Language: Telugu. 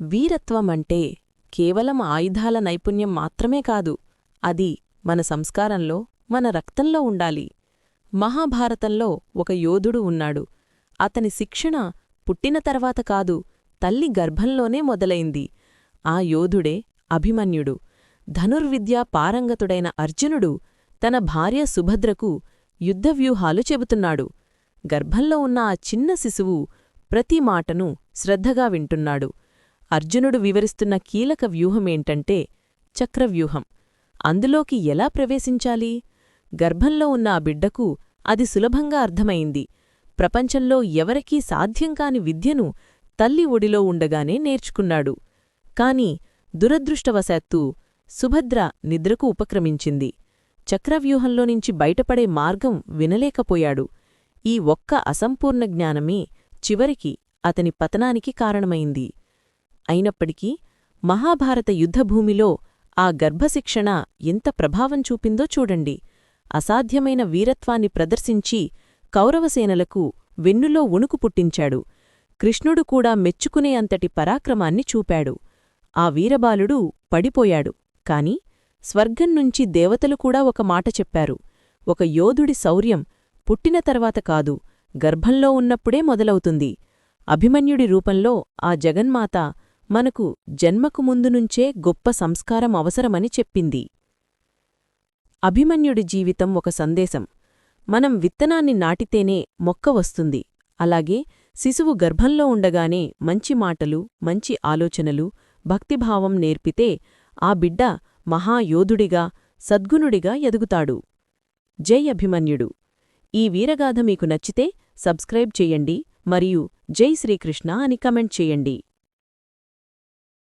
వీరత్వమంటే కేవలం ఆయుధాల నైపుణ్యం మాత్రమే కాదు అది మన సంస్కారంలో మన రక్తంలో ఉండాలి. మహాభారతంలో ఒక యోధుడు ఉన్నాడు. అతని శిక్షణ పుట్టిన తర్వాత కాదు తల్లి గర్భంలోనే మొదలైంది. ఆ యోధుడే అభిమన్యుడు. ధనుర్విద్యా పారంగతుడైన అర్జునుడు తన భార్య సుభద్రకు యుద్ధవ్యూహాలు చెబుతున్నాడు. గర్భంలో ఉన్న ఆ చిన్న శిశువు ప్రతి మాటను శ్రద్ధగా వింటున్నాడు. అర్జునుడు వివరిస్తున్న కీలక వ్యూహమేంటంటే చక్రవ్యూహం. అందులోకి ఎలా ప్రవేశించాలి? గర్భంలో ఉన్న ఆ బిడ్డకు అది సులభంగా అర్థమైంది. ప్రపంచంలో ఎవరికీ సాధ్యం కాని విద్యను తల్లి ఒడిలో ఉండగానే నేర్చుకున్నాడు. కాని దురదృష్టవశాత్తు సుభద్ర నిద్రకు ఉపక్రమించింది. చక్రవ్యూహంలోనించి బయటపడే మార్గం వినలేకపోయాడు. ఈ ఒక్క అసంపూర్ణ జ్ఞానమే చివరికి అతని పతనానికి కారణమైంది. అయినప్పటికీ మహాభారత యుద్ధభూమిలో ఆ గర్భశిక్షణ ఎంత ప్రభావం చూపిందో చూడండి. అసాధ్యమైన వీరత్వాన్ని ప్రదర్శించి కౌరవసేనలకు వెన్నులో ఉణుకు పుట్టించాడు. కృష్ణుడు కూడా మెచ్చుకునే అంతటి పరాక్రమాన్ని చూపాడు. ఆ వీరబాలుడు పడిపోయాడు. కాని స్వర్గం నుంచి దేవతలు కూడా ఒక మాట చెప్పారు. ఒక యోధుడి శౌర్యం పుట్టిన తర్వాత కాదు గర్భంలో ఉన్నప్పుడే మొదలవుతుంది. అభిమన్యుడి రూపంలో ఆ జగన్మాత మనకు జన్మకు ముందు నుంచే గొప్ప సంస్కారం అవసరమని చెప్పింది. అభిమన్యుడి జీవితం ఒక సందేశం. మనం విత్తనాన్ని నాటితేనే మొక్క వస్తుంది. అలాగే శిశువు గర్భంలో ఉండగానే మంచి మాటలు మంచి ఆలోచనలు భక్తిభావం నేర్పితే ఆ బిడ్డ మహాయోధుడిగా సద్గుణుడిగా ఎదుగుతాడు. జై అభిమన్యుడు. ఈ వీరగాథ మీకు నచ్చితే సబ్స్క్రైబ్ చేయండి మరియు జై శ్రీకృష్ణ అని కమెంట్ చేయండి.